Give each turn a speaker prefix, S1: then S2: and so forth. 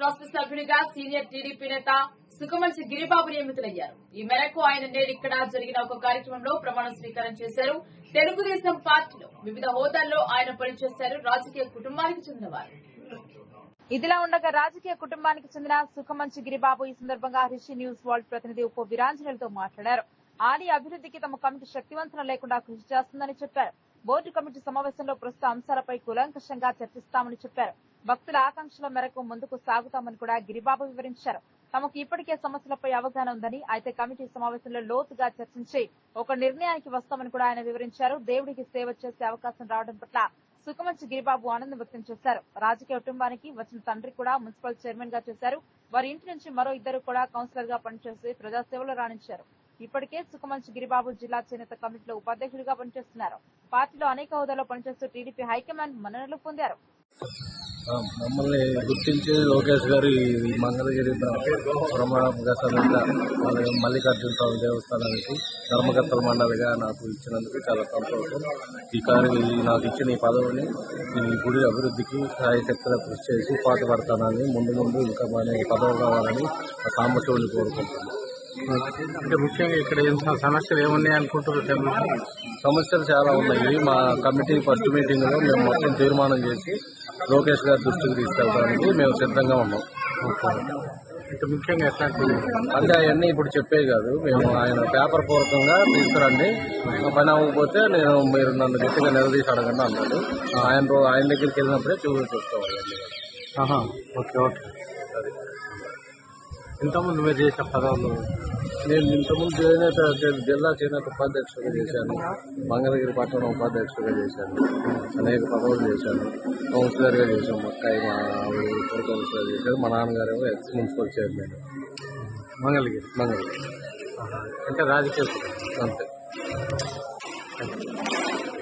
S1: Trust సభ్యునిగా senior TDP నేత సుఖమంచి గిరిబాబు నియమితులయ్యారు ఈ మేరకు ఆయన నేడు ఇక్కడ జరిగిన ఒక కార్యక్రమంలో ప్రమాణ స్వీకారం చేశారు. తెలుగుదేశం పార్టీలో వివిధ హోదాల్లో ఆయన పనిచేశారు. రాజకీయ కుటుంబానికి చెందినవారు.
S2: ఇదిలా ఉండగా రాజకీయ కుటుంబానికి చెందిన సుఖమంచి గిరిబాబు ఈ సందర్భంగా రిషి న్యూస్ వరల్డ్ ప్రతినిధి ఉప వీరాంజనేయులతో మాట్లాడారు. ఆలయ అభివృద్ధికి తమ కమిటీ శక్తివంతం లేకుండా కృషి చేస్తుందని చెప్పారు. బోర్డు కమిటీ సమావేశంలో ప్రస్తుత అంశాలపై కూలంకషంగా చర్చిస్తామని చెప్పారు. భక్తుల ఆకాంక్షల మేరకు ముందుకు సాగుతామని కూడా గిరిబాబు వివరించారు. తమకు ఇప్పటికే సమస్యలపై అవగాహన ఉందని అయితే కమిటీ సమావేశంలో లోతుగా చర్చించి ఒక నిర్ణయానికి వస్తామని కూడా ఆయన వివరించారు. దేవుడికి సేవ చేసే అవకాశం రావడం పట్ల సుఖమంచి గిరిబాబు ఆనందం వ్యక్తం చేశారు. రాజకీయ కుటుంబానికి వచ్చిన తండ్రి కూడా మున్సిపల్ చైర్మన్గా చేశారు. వారి ఇంటి నుంచి మరో ఇద్దరు కూడా కౌన్సిలర్గా పనిచేసి ప్రజాసేవలో రాణించారు. ఇప్పటికే సుఖమంచి గిరిబాబు జిల్లా చేనేత కమిటీలో ఉపాధ్యక్షుడిగా పనిచేస్తున్నారు. పార్టీలో అనేక హోదాలో పనిచేస్తూ టీడీపీ హైకమాండ్ మన్ననలు పొందారు.
S3: మమ్మల్ని గుర్తించి లోకేష్ గారు ఈ మంగళగిరి అలాగే మల్లికార్జున స్వామి దేవస్థానానికి ధర్మకర్తల మండలిగా నాకు ఇచ్చినందుకు చాలా సంతోషం. ఈ కార్య ఈ నాకు ఇచ్చిన ఈ పదవిని ఈ గుడి అభివృద్ధికి సాయశక్తిగా కృషి చేసి పాటుపడతానని ముందు ముందు ఇంకా మన పదవి కావాలని ఆ సాంబశివుని కోరుకుంటున్నాను.
S4: అంటే ముఖ్యంగా ఇక్కడ ఏం సమస్యలు ఏమున్నాయి అనుకుంటారు తెలుగు
S3: సమస్యలు చాలా ఉన్నాయి. మా కమిటీ ఫస్ట్ మీటింగ్లో మేము మొత్తం తీర్మానం చేసి లోకేష్ గారి దృష్టికి తీసుకెళ్ళడానికి మేము సిద్ధంగా ఉన్నాం.
S4: ముఖ్యంగా ఎట్లాంటి
S3: అంటే అవన్నీ ఇప్పుడు చెప్పే కాదు. మేము ఆయన పేపర్ పూర్వకంగా తీసుకురండి. పని అవ్వకపోతే నేను మీరు నన్ను గట్టిగా నిలదీసి అడగండి అన్నాడు. ఆయన ఆయన దగ్గరికి వెళ్ళినప్పుడే చూసి చూసుకోవాలి
S4: ఓకే ఓకే. ఇంతకుముందు మీరు చేసిన పదవులు
S3: నేను ఇంతకుముందు చేనేత జిల్లా చేనేత ఉపాధ్యక్షుడిగా చేశాను. మంగళగిరి పట్టణం ఉపాధ్యక్షుడిగా చేశాను. అనేక పదవులు చేశాను. కౌన్సిలర్గా చేశాను. మక్కాయి మా ఇప్పుడు కౌన్సిలర్ చేశారు. మా నాన్నగారు ఏమో ex municipal chairman.
S4: Mangalagiri?
S3: Mangalagiri.
S4: అంటే రాజకీయ
S3: అంతే.